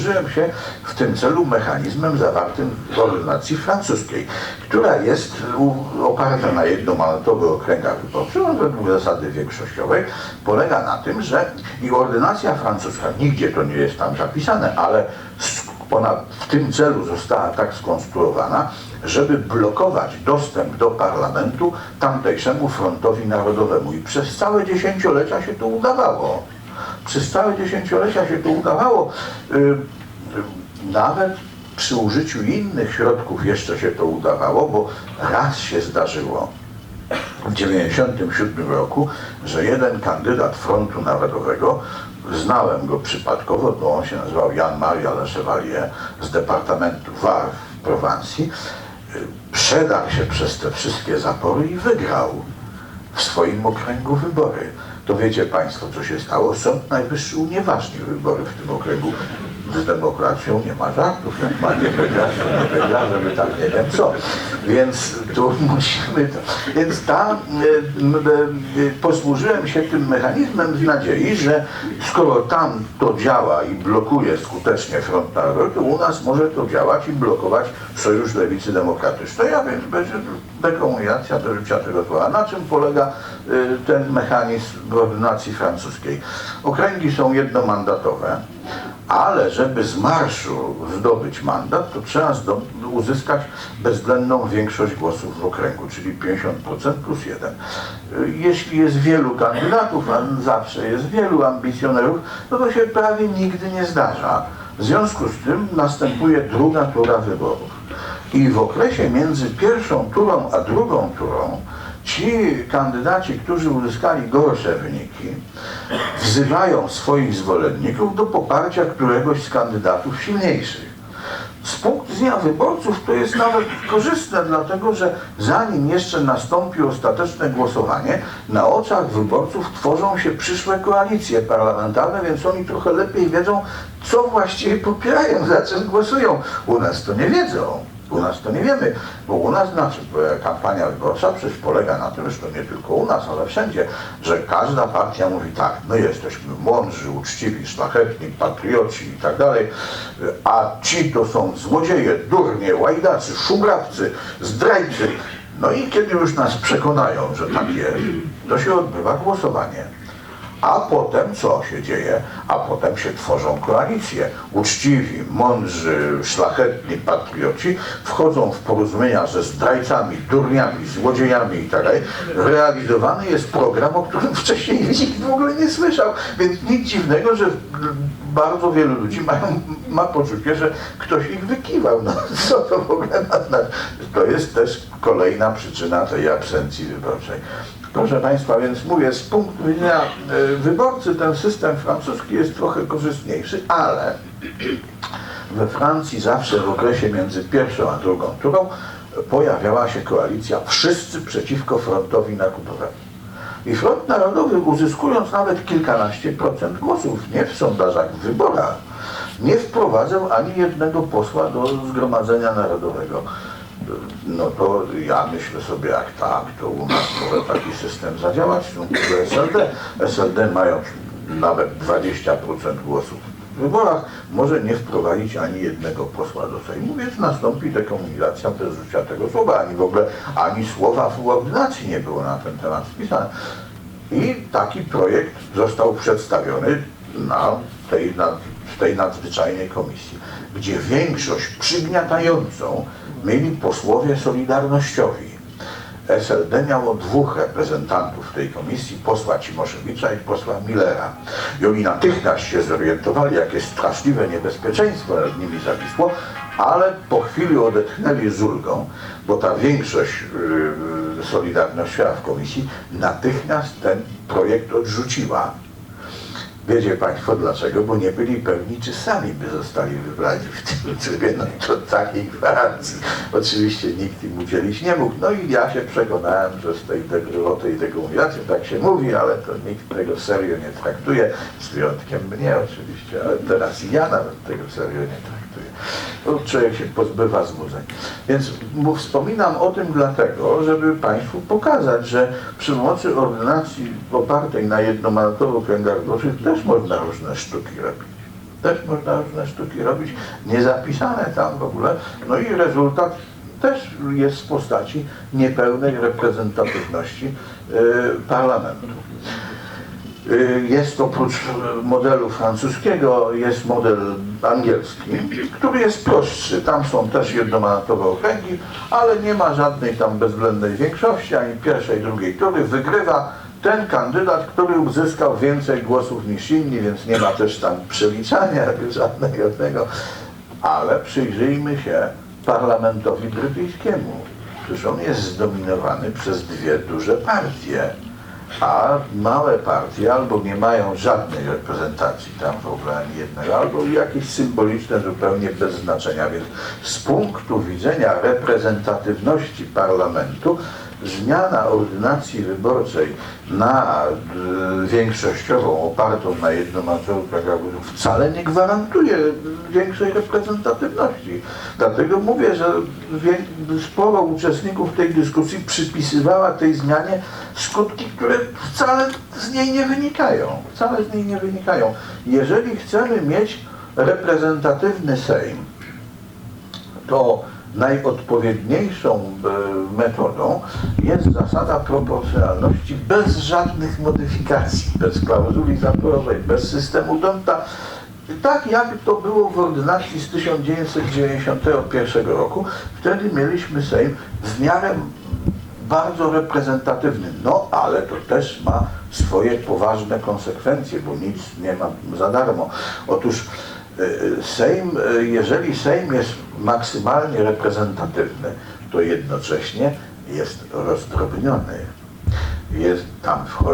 posłużyłem się w tym celu mechanizmem zawartym w ordynacji francuskiej, która jest oparta na jednomandatowych okręgach wyborczych, według zasady większościowej polega na tym, że i ordynacja francuska, nigdzie to nie jest tam zapisane, ale ona w tym celu została tak skonstruowana, żeby blokować dostęp do parlamentu tamtejszemu frontowi narodowemu. I przez całe dziesięciolecia się to udawało. Przez całe dziesięciolecia się to udawało. Y, y, Nawet przy użyciu innych środków jeszcze się to udawało, bo raz się zdarzyło w 1997 roku, że jeden kandydat Frontu Narodowego, znałem go przypadkowo, bo on się nazywał Jan Maria Le Chevalier z Departamentu Var w Prowansji, y, przedarł się przez te wszystkie zapory i wygrał w swoim okręgu wybory. To wiecie Państwo, co się stało? Sąd Najwyższy unieważnił wybory w tym okręgu. Z demokracją nie ma żartów. Jak ma nie nie wygra, żeby tam nie wiem co. Więc tu musimy... To. Więc tam e, e, posłużyłem się tym mechanizmem w nadziei, że skoro tam to działa i blokuje skutecznie front narodowy, to u nas może to działać i blokować Sojusz Lewicy Demokratycznej, a więc będzie dekomunizacja do życia tego słowa. Na czym polega y, ten mechanizm ordynacji francuskiej? Okręgi są jednomandatowe, ale żeby z marszu zdobyć mandat, to trzeba uzyskać bezwzględną większość głosów w okręgu, czyli 50% plus 1. Y, Jeśli jest wielu kandydatów, a zawsze jest wielu ambicjonerów, no to się prawie nigdy nie zdarza. W związku z tym następuje druga tura wyborów. I w okresie między pierwszą turą a drugą turą ci kandydaci, którzy uzyskali gorsze wyniki, wzywają swoich zwolenników do poparcia któregoś z kandydatów silniejszych. Z punktu widzenia wyborców to jest nawet korzystne, dlatego że zanim jeszcze nastąpi ostateczne głosowanie, na oczach wyborców tworzą się przyszłe koalicje parlamentarne, więc oni trochę lepiej wiedzą, co właściwie popierają, za czym głosują. U nas to nie wiedzą. U nas to nie wiemy, bo u nas znaczy, kampania wyborcza przecież polega na tym, że to nie tylko u nas, ale wszędzie, że każda partia mówi tak, my jesteśmy mądrzy, uczciwi, szlachetni, patrioci i tak dalej, a ci to są złodzieje, durnie, łajdacy, szumrawcy, zdrajcy. No i kiedy już nas przekonają, że tak jest, to się odbywa głosowanie. A potem co się dzieje? A potem się tworzą koalicje. Uczciwi, mądrzy, szlachetni patrioci wchodzą w porozumienia ze zdrajcami, durniami, złodziejami i tak. Realizowany jest program, o którym wcześniej nikt w ogóle nie słyszał. Więc nic dziwnego, że bardzo wielu ludzi mają, ma poczucie, że ktoś ich wykiwał. No, co to w ogóle ma znaczyć? To jest też kolejna przyczyna tej absencji wyborczej. Proszę Państwa, więc mówię, z punktu widzenia e, wyborcy ten system francuski jest trochę korzystniejszy, ale we Francji zawsze w okresie między pierwszą a drugą turą pojawiała się koalicja wszyscy przeciwko frontowi narodowemu. I Front Narodowy uzyskując nawet kilkanaście procent głosów, nie w sondażach, w wyborach, nie wprowadzał ani jednego posła do Zgromadzenia Narodowego. No to ja myślę sobie, jak tak, to u nas może taki system zadziałać w stosunku do SLD. SLD mając nawet 20% głosów w wyborach, może nie wprowadzić ani jednego posła do Sejmu, więc nastąpi dekomunizacja bez użycia tego słowa, ani w ogóle, ani słowa w ordynacji nie było na ten temat wpisane. I taki projekt został przedstawiony na tej, na, w tej nadzwyczajnej komisji, gdzie większość przygniatającą mieli posłowie solidarnościowi. SLD miało dwóch reprezentantów w tej komisji, posła Cimoszewicza i posła Millera. I oni natychmiast się zorientowali, jakie straszliwe niebezpieczeństwo nad nimi zawisło, ale po chwili odetchnęli z ulgą, bo ta większość yy, Solidarnościowa w komisji natychmiast ten projekt odrzuciła. Wiecie Państwo dlaczego? Bo nie byli pewni, czy sami by zostali wybrani w tym trybie. No to takiej gwarancji oczywiście nikt im udzielić nie mógł. No i ja się przekonałem, że z tej, deg- o tej dekomunizacji tak się mówi, ale to nikt tego serio nie traktuje, z wyjątkiem mnie oczywiście, ale teraz i ja nawet tego serio nie traktuję. To człowiek się pozbywa złudzeń. Więc wspominam o tym dlatego, żeby Państwu pokazać, że przy pomocy ordynacji opartej na jednomandatowych okręgach wyborczych też można różne sztuki robić. Też można różne sztuki robić, niezapisane tam w ogóle. No i rezultat też jest w postaci niepełnej reprezentatywności y, parlamentu. Y, Jest oprócz modelu francuskiego, jest model angielski, który jest prostszy. Tam są też jednomandatowe okręgi, ale nie ma żadnej tam bezwzględnej większości, ani pierwszej, drugiej tury. Wygrywa ten kandydat, który uzyskał więcej głosów niż inni, więc nie ma też tam przeliczania żadnego tego. Ale przyjrzyjmy się parlamentowi brytyjskiemu. Przecież on jest zdominowany przez dwie duże partie a małe partie albo nie mają żadnej reprezentacji tam w ogóle ani jednego, albo jakieś symboliczne zupełnie bez znaczenia. Więc z punktu widzenia reprezentatywności parlamentu zmiana ordynacji wyborczej na y, większościową, opartą na programów wcale nie gwarantuje większej reprezentatywności. Dlatego mówię, że sporo uczestników tej dyskusji przypisywała tej zmianie skutki, które wcale z niej nie wynikają. Wcale z niej nie wynikają. Jeżeli chcemy mieć reprezentatywny Sejm, to najodpowiedniejszą e, metodą jest zasada proporcjonalności bez żadnych modyfikacji, bez klauzuli zaporowej, bez systemu Donta. Tak jak to było w ordynacji z 1991 roku, wtedy mieliśmy Sejm w miarę bardzo reprezentatywny. No, ale to też ma swoje poważne konsekwencje, bo nic nie ma za darmo. Otóż Sejm, e, jeżeli Sejm jest maksymalnie reprezentatywny, to jednocześnie jest rozdrobniony. Jest, tam wchodzi